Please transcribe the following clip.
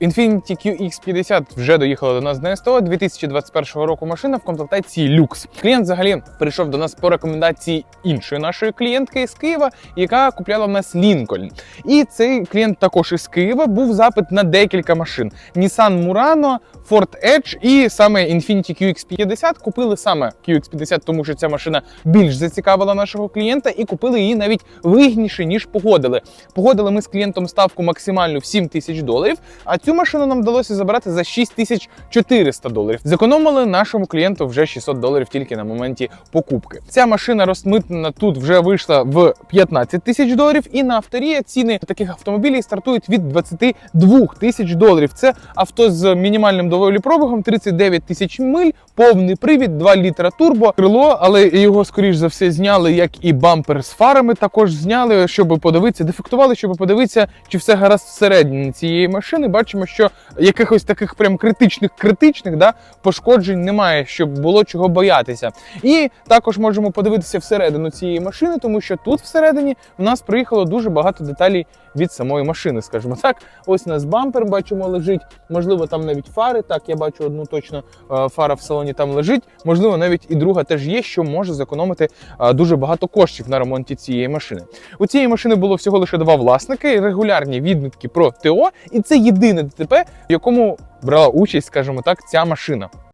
Infiniti QX50 вже доїхала до нас на СТО 2021 року. Машина в комплектації люкс. Клієнт взагалі прийшов до нас по рекомендації іншої нашої клієнтки з Києва, яка купляла в нас Лінкольн. І цей клієнт також із Києва був запит на декілька машин: Nissan Murano, Ford Edge і саме Infiniti QX50 купили саме QX50, тому що ця машина більш зацікавила нашого клієнта, і купили її навіть вигідніше ніж погодили. Погодили ми з клієнтом ставку максимальну в 7 тисяч доларів. Цю машину нам вдалося забрати за 6400 доларів. Зекономили нашому клієнту вже 600 доларів тільки на моменті покупки. Ця машина розмитнена тут вже вийшла в 15 тисяч доларів, і на авторія ціни таких автомобілів стартують від 22 тисяч доларів. Це авто з мінімальним доволі пробігом 39 тисяч миль, повний привід, 2 літра турбо, крило, але його скоріш за все зняли, як і бампер з фарами. Також зняли, щоб подивитися, дефектували, щоб подивитися, чи все гаразд всередині цієї машини. Бачимо, що якихось таких прям критичних критичних да, пошкоджень немає, щоб було чого боятися. І також можемо подивитися всередину цієї машини, тому що тут всередині в нас приїхало дуже багато деталей від самої машини, скажімо так. Ось у нас бампер бачимо лежить. Можливо, там навіть фари. Так, я бачу одну точно е, фара в салоні там лежить. Можливо, навіть і друга теж є, що може зекономити е, дуже багато коштів на ремонті цієї машини. У цієї машини було всього лише два власники, регулярні відмітки про ТО, і це єдине ДТП, в якому брала участь, скажімо так, ця машина.